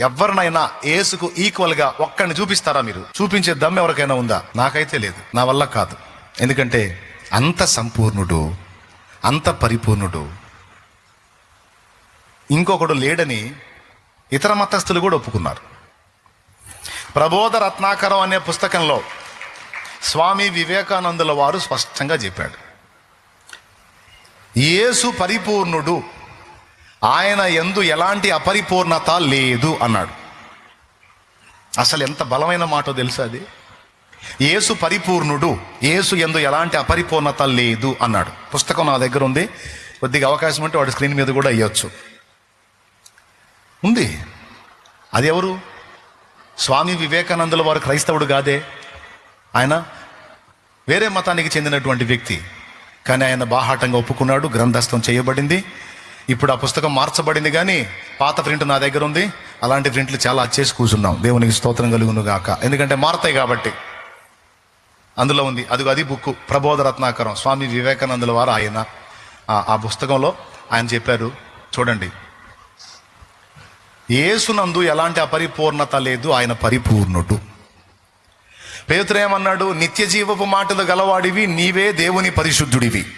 ఎవరినైనా ఏసుకు ఈక్వల్గా ఒక్కడిని చూపిస్తారా మీరు? చూపించే దమ్ ఎవరికైనా ఉందా? నాకైతే లేదు. నా వల్ల కాదు. ఎందుకంటే అంత సంపూర్ణుడు అంత పరిపూర్ణుడు. ఇంకొకడు లేడని ఇతర మతస్థులు కూడా ఒప్పుకున్నారు. ప్రబోధ రత్నాకరం అనే పుస్తకంలో స్వామి వివేకానందుల వారు స్పష్టంగా చెప్పాడు. యేసు పరిపూర్ణుడు ఆయన ఎందు ఎలాంటి అపరిపూర్ణత లేదు అన్నాడు. అసలు ఎంత బలమైన మాటో తెలుసా అది? యేసు పరిపూర్ణుడు యేసు ఎందు ఎలాంటి అపరిపూర్ణత లేదు అన్నాడు. పుస్తకం నా దగ్గర ఉంది. కొద్దిగా అవకాశం ఉంటే వాడి స్క్రీన్ మీద కూడా అయ్యొచ్చు. ఉంది. అది ఎవరు స్వామి వివేకానందుల వారు క్రైస్తవుడు కాదే? ఆయన వేరే మతానికి చెందినటువంటి వ్యక్తి. కానీ ఆయన బాహాటంగా ఒప్పుకున్నాడు గ్రంథస్థం చేయబడింది. ఇప్పుడు ఆ పుస్తకం మార్చబడింది కానీ పాత ప్రింట్ నా దగ్గర ఉంది. అలాంటి ప్రింట్లు చాలా చేసి కూర్చున్నాం. దేవునికి స్తోత్రం కలుగును గాక. ఎందుకంటే మారతాయి కాబట్టి. అందులో ఉంది. అది అది బుక్ ప్రబోధ రత్నాకరం. స్వామి వివేకానందుల వారు ఆయన. ఆ- పుస్తకంలో ఆయన చెప్పారు. చూడండి. ఏసునందు ఎలాంటి అపరిపూర్ణత లేదు. ఆయన పరిపూర్ణుడు. పేతురేమన్నాడు నిత్య జీవపు మాటలు గలవాడివి నీవే దేవుని పరిశుద్ధుడివి.